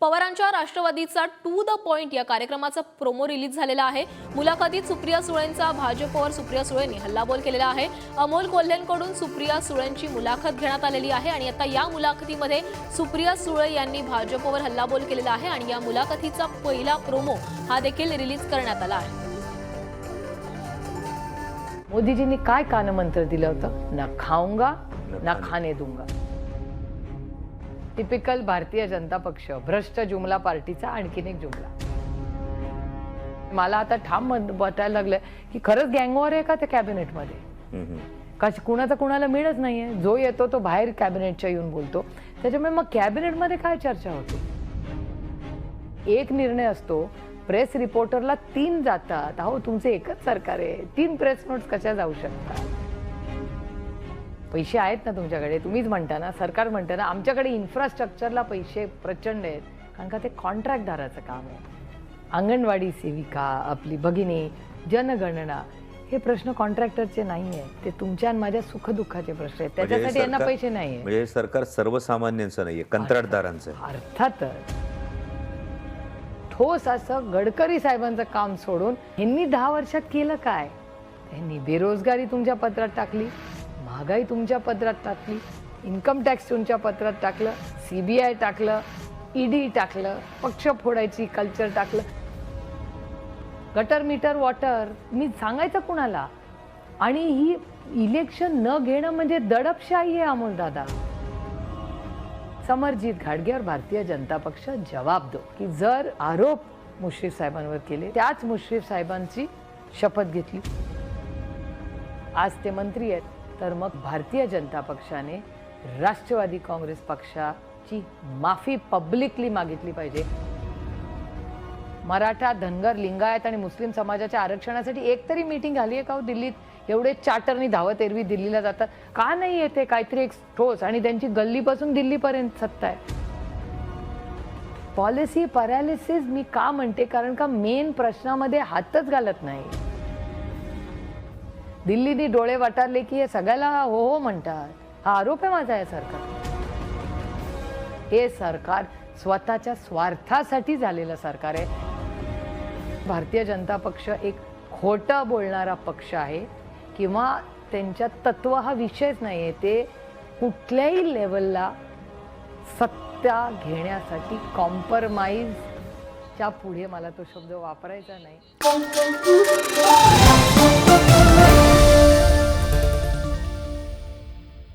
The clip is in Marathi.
पवारांच्या राष्ट्रवादीचा टू द पॉइंट या कार्यक्रमाचा प्रोमो रिलीज झालेला आहे. मुलाखतीत सुप्रिया सुळेंचा भाजपवर सुप्रिया सुळेंनी हल्लाबोल केलेला आहे. अमोल कोल्हेंकडून सुप्रिया सुळेंची मुलाखत घेण्यात आलेली आहे आणि आता या मुलाखतीमध्ये सुप्रिया सुळे यांनी भाजपवर हल्लाबोल केलेला आहे आणि या मुलाखतीचा पहिला प्रोमो हा देखील रिलीज करण्यात आला आहे. मोदीजींनी काय कानमंत्र दिलं होतं? ना खाऊंगा ना खाने दूंगा. टिपिकल भारतीय जनता पक्ष भ्रष्ट जुमला पार्टीचा आणखीन एक जुमला. मला आता ठाम वाटायला लागलं की खरंच गँगवॉर आहे का त्या कॅबिनेटमध्ये? का कुणाचा कुणाला मिळत नाहीये? जो येतो तो बाहेर कॅबिनेटच्या येऊन बोलतो. त्याच्यामुळे मग कॅबिनेटमध्ये काय चर्चा होती? एक निर्णय असतो प्रेस रिपोर्टरला तीन जातात. अहो तुमचे एकच सरकार आहे. तीन प्रेस नोट्स कशा जाऊ शकतात? पैसे आहेत ना तुमच्याकडे? तुम्हीच म्हणता ना सरकार म्हणतं ना आमच्याकडे इन्फ्रास्ट्रक्चरला पैसे प्रचंड आहेत. कारण का ते कॉन्ट्रॅक्टदाराचं काम आहे. अंगणवाडी सेविका आपली भगिनी जनगणना हे प्रश्न कॉन्ट्रॅक्टरचे नाही आहेत. ते तुमच्या आणि माझ्या सुखदुःखाचे प्रश्न आहेत. म्हणजे त्याच्यासाठी यांना पैसे नाही म्हणजे हे सरकार सर्वसामान्यांचं नाहीये कंत्राटदारांचं. अर्थातच. ठोस असं गडकरी साहेबांचं काम सोडून ह्यांनी दहा वर्षात केलं काय? त्यांनी बेरोजगारी तुमच्या पत्रात टाकली. महागाई तुमच्या पत्रात टाकली इन्कम टॅक्स तुमच्या पत्रात टाकलं सी बी आय टाकलं ईडी टाकलं पक्ष फोडायची कल्चर टाकलं. गटर मीटर वॉटर मी सांगायचं कुणाला? आणि ही इलेक्शन न घेणं म्हणजे दडपशाही आहे अमोल दादा. समरजित घाडगेवर भारतीय जनता पक्ष जबाब दो. की जर आरोप मुश्रीफ साहेबांवर केले त्याच मुश्रीफ साहेबांची शपथ घेतली. आज ते मंत्री आहेत. तर मग भारतीय जनता पक्षाने राष्ट्रवादी काँग्रेस पक्षाची माफी पब्लिकली मागितली पाहिजे. मराठा धनगर लिंगायत आणि मुस्लिम समाजाच्या आरक्षणासाठी एक तरी मीटिंग झाली आहे का हो दिल्लीत? एवढे चार्टरनी धावत एरवी दिल्लीला जातात. का नाही येते? काहीतरी एक ठोस आणि त्यांची गल्लीपासून दिल्लीपर्यंत सत्ता आहे. पॉलिसी पॅरालिसिस मी का म्हणते? कारण का मेन प्रश्नामध्ये हातच घालत नाही. दिल्लीने डोळे वाटारले की हे सगळ्याला हो हो म्हणतात. हा आरोप आहे माझा या सरकार. हे सरकार स्वतःच्या स्वार्थासाठी झालेलं सरकार आहे. भारतीय जनता पक्ष एक खोटं बोलणारा पक्ष आहे किंवा त्यांच्या तत्व हा विषयच नाही आहे ते कुठल्याही लेवलला सत्ता घेण्यासाठी कॉम्प्रोमाइजच्या पुढे मला तो शब्द वापरायचा नाही.